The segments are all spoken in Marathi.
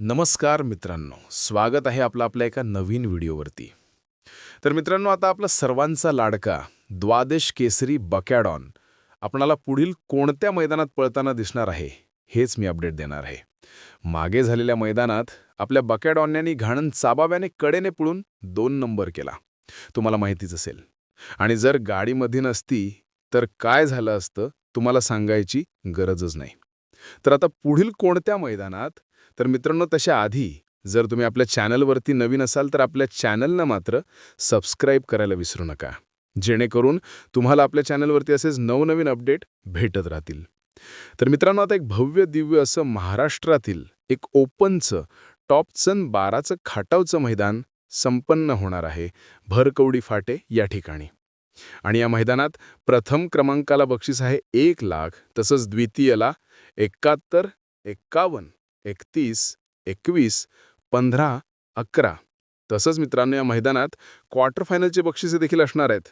नमस्कार मित्रांनो स्वागत आहे आपलं आपल्या एका नवीन व्हिडिओवरती. तर मित्रांनो आता आपला सर्वांचा लाडका द्वादश केसरी बकॅडॉन आपणाला पुढील कोणत्या मैदानात पळताना दिसणार आहे हेच मी अपडेट देणार आहे. मागे झालेल्या मैदानात आपल्या बकॅडॉनने घाणन चाबाव्याने कडेने पळून दोन नंबर केला. तुम्हाला माहितीच असेल. आणि जर गाडीमध्ये नसती तर काय झालं असतं तुम्हाला सांगायची गरजच नाही. तर आता पुढील कोणत्या मैदानात तर मित्रांनो तशा आधी जर तुम्ही आपल्या चॅनलवरती नवीन असाल तर आपल्या चॅनलला मात्र सबस्क्राईब करायला विसरू नका. जेणेकरून तुम्हाला आपल्या चॅनलवरती असेच नवनवीन अपडेट भेटत राहतील. तर मित्रांनो आता एक भव्य दिव्य असं महाराष्ट्रातील एक ओपनचं टॉपचं बाराचं खाटावचं मैदान संपन्न होणार आहे भरकवडी फाटे या ठिकाणी. आणि या मैदानात प्रथम क्रमांकाला बक्षीस आहे एक लाख तसंच द्वितीयला एकाहत्तर एक्कावन्न एकतीस एकवीस पंधरा अकरा. तसंच मित्रांनो या मैदानात क्वार्टर फायनलचे बक्षिसे देखील असणार आहेत.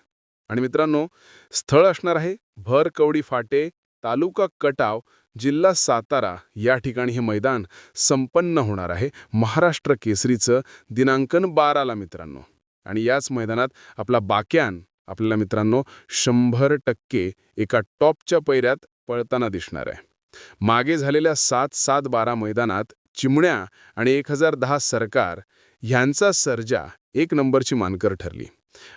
आणि मित्रांनो स्थळ असणार आहे भर कवडी फाटे तालुका कटाव जिल्हा सातारा. या ठिकाणी हे मैदान संपन्न होणार आहे. महाराष्ट्र केसरीचं दिनांकन बाराला मित्रांनो. आणि याच मैदानात आपला बाक्यान आपल्याला मित्रांनो शंभर टक्के एका टॉपच्या पैऱ्यात पळताना दिसणार आहे. मागे झालेल्या सात सात बारा मैदानात चिमण्या आणि एक हजार दहा सरकार ह्यांचा सर्जा एक नंबरची मानकर ठरली.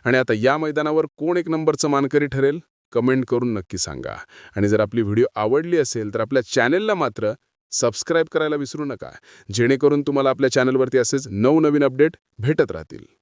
आणि आता या मैदानावर कोण एक नंबरचं मानकरी ठरेल? कमेंट करून नक्की सांगा. आणि जर आपली व्हिडिओ आवडली असेल तर आपल्या चॅनेलला मात्र सबस्क्राईब करायला विसरू नका. जेणेकरून तुम्हाला आपल्या चॅनलवरती असेच नवनवीन अपडेट भेटत राहतील.